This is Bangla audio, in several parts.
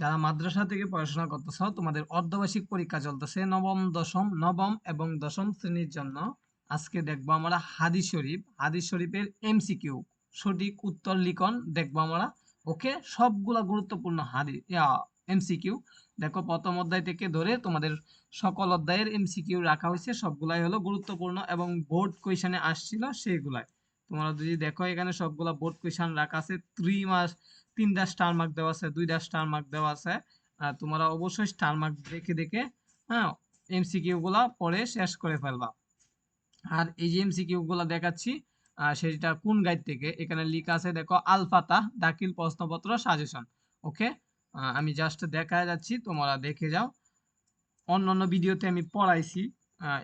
যারা মাদ্রাসা থেকে পড়াশোনা করতেছ, তোমাদের অর্ধবার্ষিক পরীক্ষা চলতেছে নবম, দশম, নবম এবং দশম শ্রেণির জন্য। আজকে দেখব আমরা হাদিস শরীফ। হাদিস শরীফের এমসিকিউ, সঠিক উত্তর লিখন দেখব আমরা। ওকে? সবগুলা গুরুত্বপূর্ণ হাদি এমসিকিউ। দেখো, প্রথম অধ্যায় থেকে ধরে তোমাদের সকল অধ্যায়ের এমসিকিউ রাখা হয়েছে। সবগুলাই হলো গুরুত্বপূর্ণ এবং বোর্ড কোয়েশনে আসছিল সেইগুলাই। তোমরা যদি দেখো, এখানে সবগুলা বোর্ড কোয়েশন রাখা আছে। থ্রি মাস তিনটা স্টার মার্ক দেওয়া আছে দুইটা স্টার মার্ক দেওয়া আছে। আর তোমরা অবশ্যই স্টার মার্ক দেখে দেখে হ্যাঁ এমসিকিউ গুলা পড়ে শেষ করে ফেলবা। আর এই যে এমসিকিউ গুলা দেখাচ্ছি সেটা কোন গাইড থেকে? এখানে লিখা আছে, দেখো, আলফাতা, দাখিল প্রশ্নপত্র সাজেশন ওকে আমি জাস্ট দেখা যাচ্ছি, তোমরা দেখে যাও। অন্যান্য ভিডিওতে আমি পড়াইছি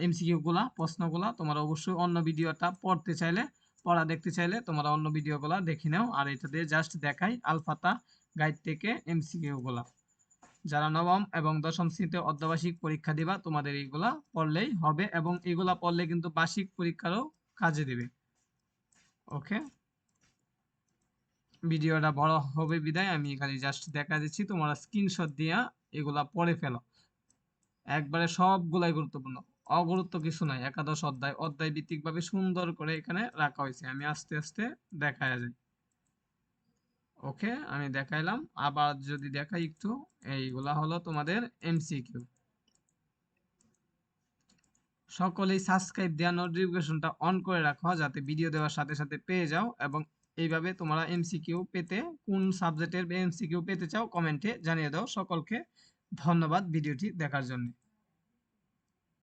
এমসিকিউ গুলা, প্রশ্নগুলা। তোমরা অবশ্যই অন্য ভিডিওটা পড়তে চাইলে পড়া দেখতে চাইলে তোমরা অন্য ভিডিওগুলো দেখে নাও। আর এটা দিয়ে জাস্ট দেখাই আলফাতা গাইড থেকে এমসিকিউ গুলা যারা নবম এবং দশম শ্রেণীতে অর্ধবার্ষিক পরীক্ষা দিবা, তোমাদের এইগুলা পড়লেই হবে এবং এগুলা পড়লে কিন্তু বার্ষিক পরীক্ষারও কাজে দিবে। ওকে ভিডিওটা বড় হবে বিদায়। আমি এখানে জাস্ট দেখা দিচ্ছি, তোমরা স্ক্রিনশট দিয়া এগুলা পড়ে ফেলো। একবারে সবগুলাই গুরুত্বপূর্ণ। অগুরুত্ব কিছু নাই। একাদশ অধ্যায় অধ্যায় ভিত্তিক ভাবে সুন্দর করে এখানে রাখা হয়েছে। আমি আস্তে আস্তে দেখায় যাই। ওকে, আমি দেখাইলাম। আবার যদি দেখাই একটু, এইগুলা হলো তোমাদের এমসিকিউ সকলেই সাবস্ক্রাইব দেওয়া নোটিফিকেশনটা অন করে রাখো, যাতে ভিডিও দেওয়ার সাথে সাথে পেয়ে যাও এবং এইভাবে তোমরা এমসিকিউ পেতে, কোন সাবজেক্টের এমসিকিউ পেতে চাও কমেন্টে জানিয়ে দাও। সকলকে ধন্যবাদ ভিডিওটি দেখার জন্য।